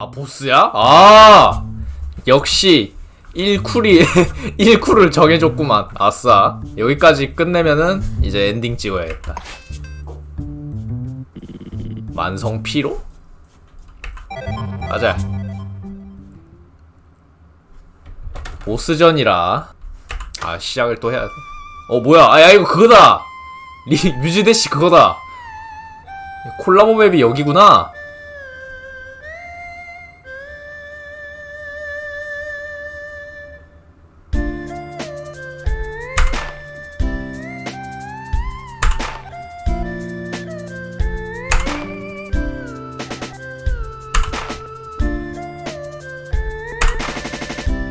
아 보스야? 아 역시 1쿨이 1쿨을 정해줬구만. 아싸. 여기까지 끝내면은 이제 엔딩 찍어야겠다. 만성 피로? 가자. 보스전이라. 아 시작을 또 해야 돼. 어 뭐야? 아야 이거 그거다! 리 뮤즈대시 그거다! 콜라보 맵이 여기구나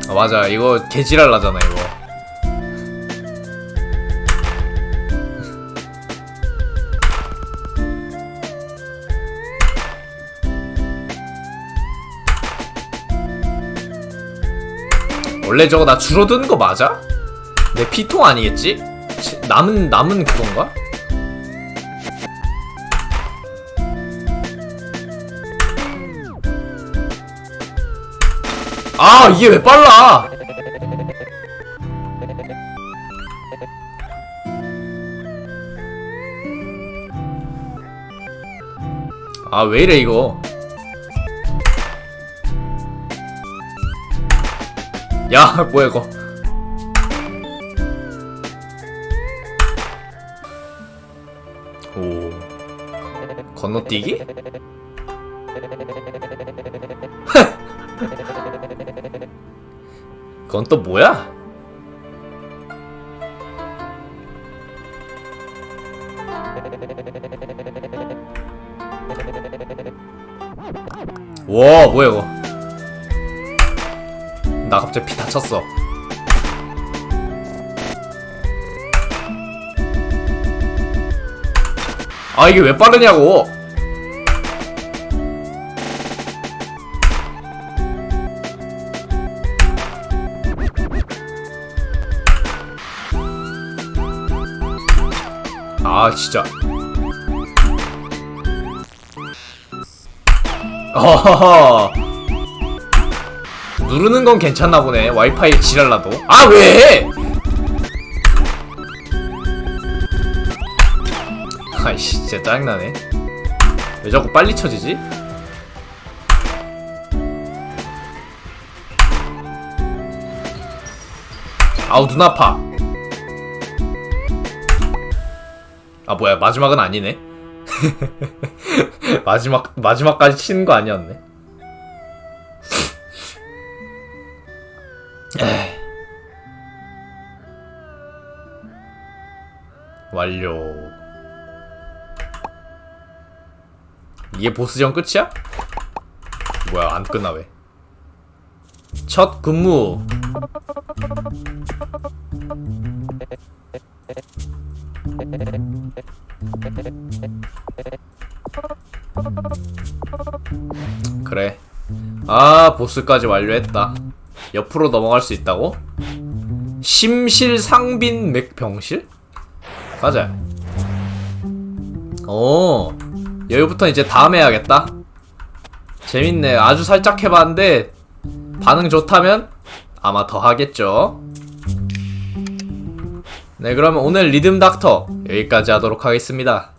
아, 맞아 이거 개지랄 나잖아 이거 원래 저거 나 줄어드는 거 맞아? 내 피통 아니겠지? 치- 남은 남은 그건가? 아 이게 왜 빨라? 아 왜 이래 이거? 야 뭐야 이거? 오 건너뛰기? 그건 또 뭐야? 와 뭐야 이거? 나 갑자기 피 다쳤어. 아 이게 왜 빠르냐고 아 진짜. 어허허. 누르는 건 괜찮나 보네. 와이파이 지랄라도. 아 왜? 아이씨 진짜 짜증나네. 왜 자꾸 빨리 쳐지지? 아우 눈 아파 아 뭐야 마지막은 아니네 마지막 마지막까지 치는 거 아니었네. 완료 이게 보스전 끝이야? 뭐야 안 끝나 왜? 첫 근무 그래. 아 보스까지 완료했다. 옆으로 넘어갈 수 있다고? 심실상빈 맥병실? 가자. 오 여기부터 이제 다음 해야겠다. 재밌네. 아주 살짝 해봤는데 반응 좋다면 아마 더 하겠죠 네 그러면 오늘 리듬 닥터 여기까지 하도록 하겠습니다